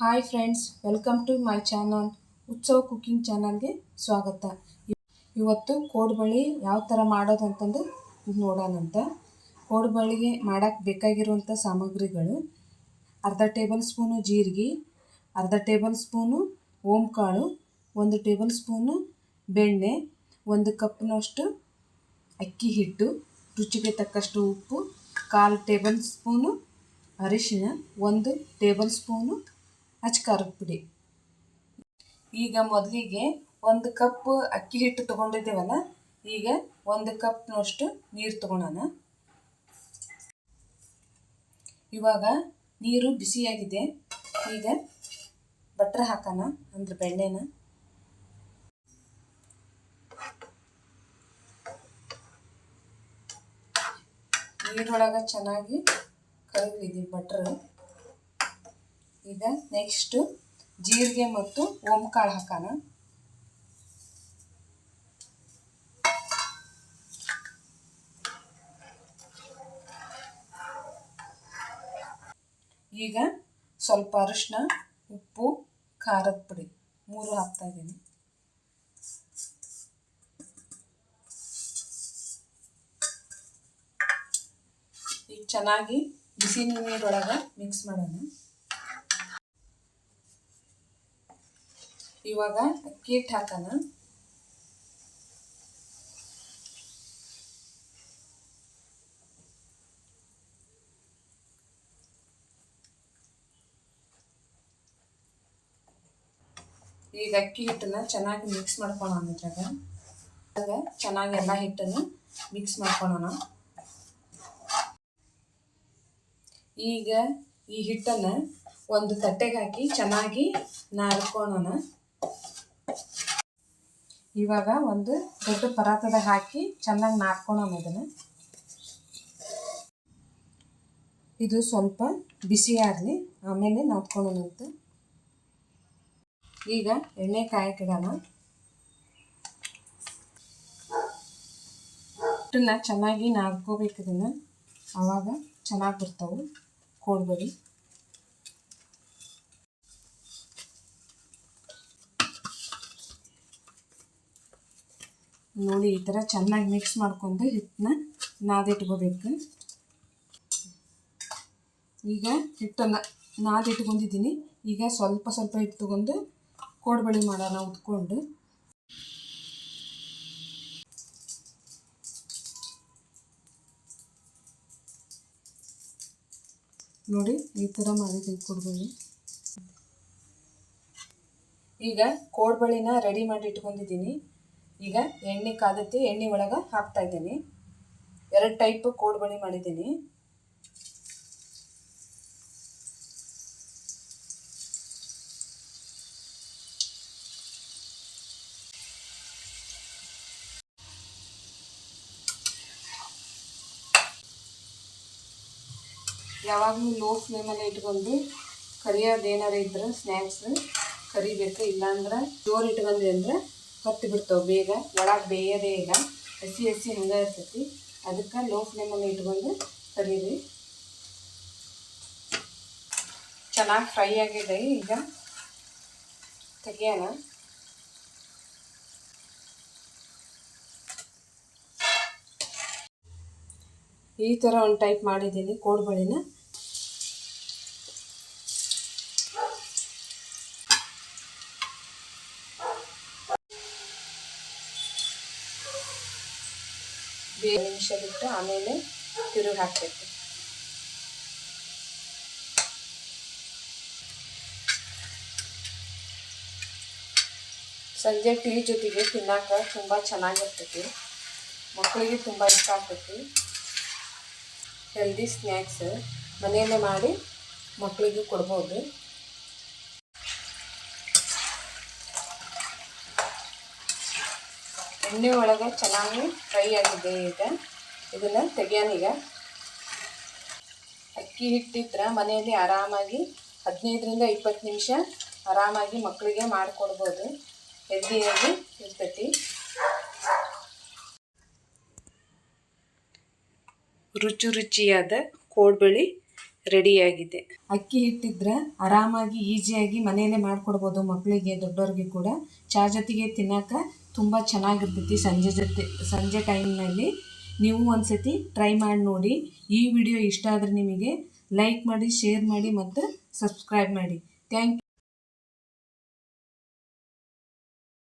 Hi friends, welcome to my channel. Utsav cooking ಚಾನಲ್ಗೆ ಸ್ವಾಗತ. ಇವತ್ತು ಕೋಡ್ಬಳಿ ಯಾವ ಥರ ಮಾಡೋದು ಅಂತಂದು ನೋಡೋಣಂತ ಕೋಡ್ಬಳಿಗೆ ಮಾಡೋಕ್ಕೆ ಬೇಕಾಗಿರುವಂಥ ಸಾಮಗ್ರಿಗಳು ಅರ್ಧ ಟೇಬಲ್ ಸ್ಪೂನು ಜೀರಿಗೆ, ಅರ್ಧ ಟೇಬಲ್ ಸ್ಪೂನು ಓಂಕಾಳು, ಒಂದು ಟೇಬಲ್ ಸ್ಪೂನು ಬೆಣ್ಣೆ, ಒಂದು ಕಪ್ನಷ್ಟು ಅಕ್ಕಿ ಹಿಟ್ಟು, ರುಚಿಗೆ ತಕ್ಕಷ್ಟು ಉಪ್ಪು, ಕಾಲು ಟೇಬಲ್ ಸ್ಪೂನು ಅರಿಶಿನ ಒಂದು ಟೇಬಲ್ ಸ್ಪೂನು ಅಚ್ಕಾರದ ಪುಡಿ. ಈಗ ಮೊದಲಿಗೆ ಒಂದು ಕಪ್ ಅಕ್ಕಿ ಹಿಟ್ಟು ತೊಗೊಂಡಿದ್ದೇವಲ್ಲ, ಈಗ ಒಂದು ಕಪ್ನಷ್ಟು ನೀರು ತೊಗೊಳೋಣ. ಇವಾಗ ನೀರು ಬಿಸಿಯಾಗಿದೆ, ಈಗ ಬಟ್ರ್ ಹಾಕೋಣ ಅಂದ್ರೆ ಬೆಣ್ಣೆನ. ನೀರೊಳಗೆ ಚೆನ್ನಾಗಿ ಕರಗಲಿದೆ ಬಟ್ರ್. ಈಗ ನೆಕ್ಸ್ಟು ಜೀರಿಗೆ ಮತ್ತು ಓಂಕಾಳು ಹಾಕೋಣ. ಈಗ ಸ್ವಲ್ಪ ಅರಿಶಿನ ಉಪ್ಪು, ಖಾರದ ಪುಡಿ ಮೂರು ಹಾಕ್ತಾ ಇದ್ದೀನಿ. ಈಗ ಚೆನ್ನಾಗಿ ಬಿಸಿ ನೀರೊಳಗೆ ಮಿಕ್ಸ್ ಮಾಡೋಣ. ಇವಾಗ ಅಕ್ಕಿ ಹಿಟ್ಟು ಹಾಕೋಣ. ಈಗ ಅಕ್ಕಿ ಹಿಟ್ಟನ್ನ ಚೆನ್ನಾಗಿ ಮಿಕ್ಸ್ ಮಾಡ್ಕೊಳ್ಳೋಣ ಇದ್ರಾಗ ಇದ್ರಾಗ ಚೆನ್ನಾಗಿ ಎಲ್ಲ ಹಿಟ್ಟನ್ನು ಮಿಕ್ಸ್ ಮಾಡ್ಕೊಳ್ಳೋಣ. ಈಗ ಈ ಹಿಟ್ಟನ್ನು ಒಂದು ತಟ್ಟೆಗೆ ಹಾಕಿ ಚೆನ್ನಾಗಿ ನಾದ್ಕೊಳ್ಳೋಣ ಇವಾಗ ಒಂದು ದೊಡ್ಡ ಪರಾತದ ಹಾಕಿ ಚೆನ್ನಾಗಿ ನಾದ್ಕೊಳ್ಳೋಣ ಇದನ್ನು. ಇದು ಸ್ವಲ್ಪ ಬಿಸಿ ಆಗಲಿ, ಆಮೇಲೆ ಅಂತ. ಈಗ ಎಣ್ಣೆ ಕಾಯಕ್ಕಿಡೋಣ ಹಿಟ್ಟನ್ನ ಚೆನ್ನಾಗಿ ನಾದ್ಕೋಬೇಕು ಇದನ್ನು. ಆವಾಗ ಚೆನ್ನಾಗಿ ಬರ್ತಾವೆ ಕೋಡ್ಬಳಿ ನೋಡಿ ಈ ಥರ ಚೆನ್ನಾಗಿ ಮಿಕ್ಸ್ ಮಾಡ್ಕೊಂಡು ಹಿಟ್ಟನ್ನ ನಾದಿಟ್ಕೋಬೇಕು. ಈಗ ಹಿಟ್ಟನ್ನು ನಾದಿಟ್ಕೊಂಡಿದ್ದೀನಿ. ಈಗ ಸ್ವಲ್ಪ ಸ್ವಲ್ಪ ಹಿಟ್ಟು ತಗೊಂಡು ಕೋಡ್ಬಳಿ ಮಾಡೋಣ ಉತ್ಕೊಂಡು ನೋಡಿ ಈ ಥರ ಮಾಡಿದ್ದೀವಿ ಕೋಡ್ಬಳಿ ಈಗ ಕೋಡ್ಬಳಿನ ರೆಡಿ ಮಾಡಿ ಇಟ್ಕೊಂಡಿದ್ದೀನಿ. ಈಗ ಎಣ್ಣೆ ಕಾದತ್ತೆ ಎಣ್ಣೆ ಒಳಗೆ ಹಾಕ್ತಾ ಇದ್ದೀನಿ. ಎರಡು ಟೈಪ್ ಕೋಡ್ಬಳಿ ಮಾಡಿದ್ದೀನಿ. ಯಾವಾಗಲೂ ಲೋ ಫ್ಲೇಮಲ್ಲೇ ಇಟ್ಕೊಂಡು ಕರಿಯೋದು ಏನಾರು ಇದ್ರೆ ಸ್ನ್ಯಾಕ್ಸ್ ಕರಿಬೇಕು, ಇಲ್ಲಾಂದ್ರೆ ಜೋರು ಇಟ್ಕೊಂಡ್ರಿ ಅಂದ್ರೆ ಹತ್ತಿ ಬಿಡ್ತಾವೆ ಬೇಗ, ಒಳಗೆ ಬೇಯೋದೇ ಇಲ್ಲ. ಹಸಿ ಹಸಿ ಹಂಗೆ ಇರ್ತೈತಿ. ಅದಕ್ಕೆ ಲೋ ಫ್ಲೇಮಲ್ಲಿ ಇಟ್ಕೊಂಡು ಕರೀರಿ. ಚೆನ್ನಾಗಿ ಫ್ರೈ ಆಗಿದೆ ಈಗ. ತೆಗಿಯೋಣ ಈ ಥರ ಒಂದು ಟೈಪ್ ಮಾಡಿದ್ದೀನಿ, ಕೋಡ್ಬಳಿನ. ಬೇರೆ ನಿಮಿಷ ಬಿಟ್ಟು ಆಮೇಲೆ ತಿರುಗಿ ಹಾಕಬೇಕು. ಸಂಜೆ ಟೀ ಜೊತೆಗೆ ತಿನ್ನಕ್ಕೆ ತುಂಬ ಚೆನ್ನಾಗಿರ್ತೈತಿ. ಮಕ್ಕಳಿಗೆ ತುಂಬ ಇಷ್ಟ ಆಗ್ತೈತಿ. ಹೆಲ್ದಿ ಸ್ನ್ಯಾಕ್ಸ್ ಮನೆಯಲ್ಲೇ ಮಾಡಿ ಮಕ್ಕಳಿಗೂ ಕೊಡ್ಬೋದು. ಎಣ್ಣೆ ಒಳಗೆ ಚೆನ್ನಾಗಿ ಫ್ರೈ ಆಗಿದೆ ಈಗ. ಇದನ್ನು ಈಗ. ಅಕ್ಕಿ ಹಿಟ್ಟಿದ್ರೆ ಮನೆಯಲ್ಲಿ ಆರಾಮಾಗಿ ಹದಿನೈದರಿಂದ ಇಪ್ಪತ್ತು ನಿಮಿಷ ಆರಾಮಾಗಿ ಮಕ್ಕಳಿಗೆ ಮಾಡಿಕೊಡ್ಬೋದು. ಹೆಲ್ದಿಯಾಗಿ ಇರ್ತೈತಿ. ರುಚಿ ರುಚಿಯಾದ ಕೋಡ್ಬಳಿ ರೆಡಿಯಾಗಿದೆ. ಅಕ್ಕಿ ಹಿಟ್ಟಿದ್ರೆ ಆರಾಮಾಗಿ ಈಸಿಯಾಗಿ ಮನೆಯಲ್ಲೇ ಮಾಡಿಕೊಡ್ಬೋದು ಮಕ್ಕಳಿಗೆ ದೊಡ್ಡವ್ರಿಗೆ ಕೂಡ. ಚಹಾ ಜೊತೆಗೆ ತಿನ್ನೋಕೆ ತುಂಬ ಚೆನ್ನಾಗಿರ್ತೈತಿ ಸಂಜೆ ಜೊತೆ, ಸಂಜೆ ಟೈಮ್ನಲ್ಲಿ. ನೀವು ಒಂದ್ಸತಿ ಟ್ರೈ ಮಾಡಿ ನೋಡಿ. ಈ ವಿಡಿಯೋ ಇಷ್ಟ ಆದರೆ ನಿಮಗೆ ಲೈಕ್ ಮಾಡಿ, ಶೇರ್ ಮಾಡಿ ಮತ್ತು ಸಬ್ಸ್ಕ್ರೈಬ್ ಮಾಡಿ. ಥ್ಯಾಂಕ್